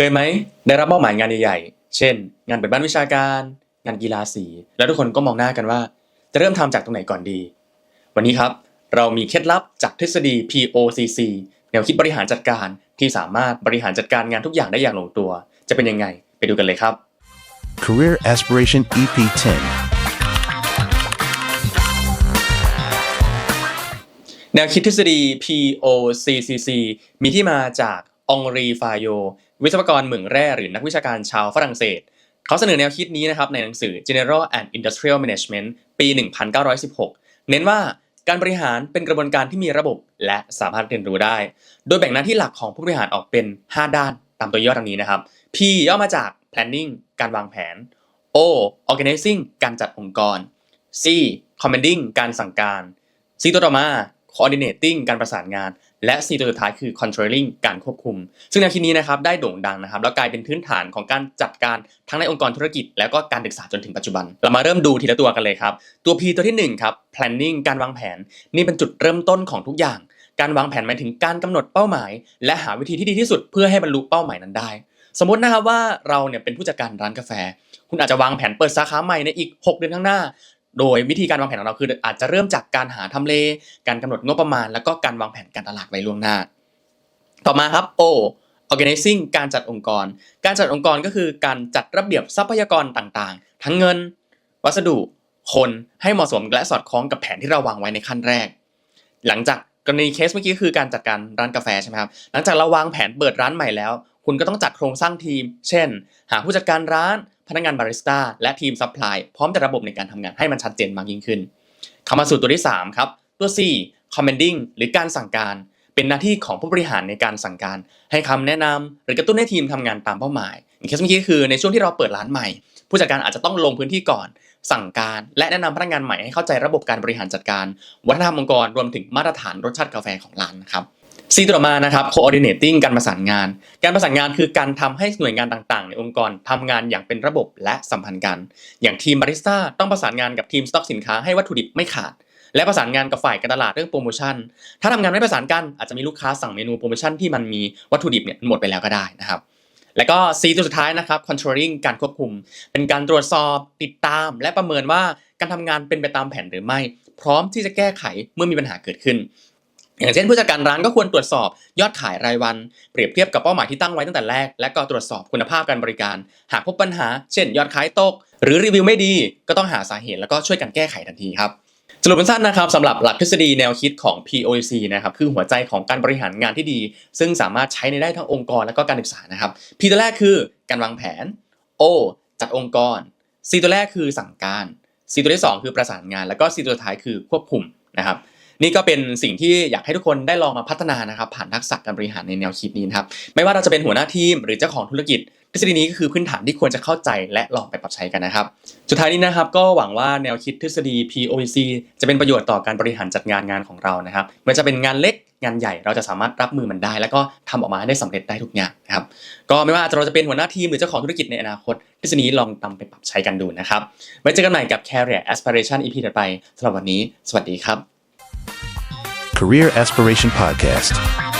เคยไหมได้รับมอบหมายงานใหญ่ๆ เช่น งานเปิดบ้านวิชาการ งานกีฬาสี แล้วทุกคนก็มองหน้ากันว่า จะเริ่มทำจากตรงไหนก่อนดี วันนี้ครับ เรามีเคล็ดลับจากทฤษฎี POCC แนวคิดบริหารจัดการที่สามารถบริหารจัดการงานทุกอย่างได้อย่างลงตัว จะเป็นยังไงไปดูกันเลยครับ Career Aspiration E EP 10. แนวคิดทฤษฎี POCCC มีที่มาจากองรีฟาโย วิศวกรเหมืองแร่หรือนักวิชาการชาวฝรั่งเศส เขาเสนอแนวคิดนี้นะครับในหนังสือ General and Industrial Management ปี 1916 เน้นว่าการบริหารเป็นกระบวนการที่มีระบบและสามารถเรียนรู้ได้ โดยแบ่งหน้าที่หลักของผู้บริหารออกเป็น 5 ด้านตามตัวย่อดังนี้นะครับ P ย่อมาจาก planning การวางแผน O organizing การจัดองค์กร C commanding การสั่งการ C ตัวต่อมา coordinating การประสานงาน และ C ตัวสุดท้ายคือ controlling การควบคุม ซึ่งแนวคิดนี้นะครับได้โด่งดังนะครับแล้วกลายเป็นพื้นฐานของการจัดการทั้งในองค์กรธุรกิจ แล้วก็การศึกษาจนถึงปัจจุบัน เรามาเริ่มดูทีละตัวกันเลยครับ ตัว P ตัวที่หนึ่งครับ planning การวางแผน นี่เป็นจุดเริ่มต้นของทุกอย่าง การวางแผนหมายถึงการกำหนดเป้าหมาย และหาวิธีที่ดีที่สุด เพื่อให้บรรลุเป้าหมายนั้นได้ สมมตินะครับว่าเราเนี่ยเป็นผู้จัดการร้านกาแฟ คุณอาจจะวางแผนเปิดสาขาใหม่ในอีก 6 เดือนข้างหน้า โดยวิธีการวางแผนของเราคืออาจจะเริ่มจากการหาทำเล การกำหนดงบประมาณ แล้วก็การวางแผนการตลาดไว้ล่วงหน้า ต่อมาครับ O organizing การจัดองค์กร การจัดองค์กรก็คือการจัดระเบียบทรัพยากรต่างๆ ทั้งเงิน วัสดุ คนให้เหมาะสมและสอดคล้องกับแผนที่เราวางไว้ในขั้นแรก หลังจากกรณีเคสเมื่อกี้คือการจัดการร้านกาแฟใช่ไหมครับ หลังจากเราวางแผนเปิดร้านใหม่แล้ว คุณก็ต้องจัดโครงสร้างทีม เช่น หาผู้จัดการร้าน พนักงานบาริสต้า และทีมซัพพลายพร้อมจัดระบบในการทำงานให้มันชัดเจนมากยิ่งขึ้นเข้ามาสู่ตัวที่ 3 ครับ ตัว C commanding หรือการสั่งการ เป็นหน้าที่ของผู้บริหารในการสั่งการ ให้คำแนะนำหรือกระตุ้นให้ทีมทำงานตามเป้าหมายอย่างเคสเมื่อกี้คือในช่วงที่เราเปิดร้านใหม่ ผู้จัดการอาจจะต้องลงพื้นที่ก่อน สั่งการและแนะนำพนักงานใหม่ให้เข้าใจระบบการบริหารจัดการ วัฒนธรรมองค์กรรวมถึงมาตรฐานรสชาติกาแฟของร้านนะครับ C ตัวต่อมานะครับ coordinating การประสานงาน การประสานงานคือการทำให้หน่วยงานต่างๆ ในองค์กรทำงานอย่างเป็นระบบและสัมพันธ์กัน อย่างทีมบาริสต้าต้องประสานงานกับทีมสต็อกสินค้าให้วัตถุดิบไม่ขาด และประสานงานกับฝ่ายการตลาดเรื่องโปรโมชั่น ถ้าทำงานไม่ประสานกันอาจจะมีลูกค้าสั่งเมนูโปรโมชั่นที่มันมีวัตถุดิบเนี่ยหมดไปแล้วก็ได้นะครับแล้วก็ C ตัวสุดท้ายนะครับ controlling การควบคุม เป็นการตรวจสอบติดตาม และประเมินว่าการทำงานเป็นไปตามแผนหรือไม่ พร้อมที่จะแก้ไขเมื่อมีปัญหาเกิดขึ้น อย่างเช่นผู้จัดการร้านก็ควรตรวจสอบยอดขายรายวัน เปรียบเทียบกับเป้าหมายที่ตั้งไว้ตั้งแต่แรก และก็ตรวจสอบคุณภาพการบริการ หากพบปัญหา เช่น ยอดขายตก หรือรีวิวไม่ดีก็ต้องหาสาเหตุแล้วก็ช่วยกันแก้ไขทันทีครับสรุปสั้นๆนะครับสำหรับหลักทฤษฎีแนวคิดของ POC นะครับคือหัวใจของการบริหารงานที่ดี ซึ่งสามารถใช้ในได้ทั้งองค์กรและก็การศึกษานะครับ P ตัวแรกคือการวางแผน O จัดองค์กร C ตัวแรกคือสั่งการ C ตัวที่สองคือประสานงาน แล้วก็ C ตัวท้ายคือควบคุมนะครับ นี่ก็เป็นสิ่งที่อยากให้ทุกคนได้ลองมาพัฒนานะครับผ่านทักษะการบริหารในแนวคิดนี้นะครับไม่ว่าเราจะเป็นหัวหน้าทีม หรือเจ้าของธุรกิจทฤษฎีนี้ก็คือพื้นฐานที่ควรจะเข้าใจและลองไปปรับใช้กันนะครับ สุดท้ายนี้นะครับก็หวังว่าแนวคิดทฤษฎี POC จะเป็นประโยชน์ต่อการบริหารจัดงานงานของเรานะครับไม่ว่าจะเป็นงานเล็กงานใหญ่เราจะสามารถรับมือมันได้ แล้วก็ทำออกมาได้สำเร็จได้ทุกอย่างนะครับก็ไม่ว่าเราจะเป็นหัวหน้าทีมหรือเจ้าของธุรกิจในอนาคตทฤษฎีนี้ลองนำไปปรับใช้กันดูนะครับไว้เจอกันใหม่กับ Career Aspiration EP ถัดไปสำหรับวันนี้ สวัสดีครับ Career Aspiration Podcast.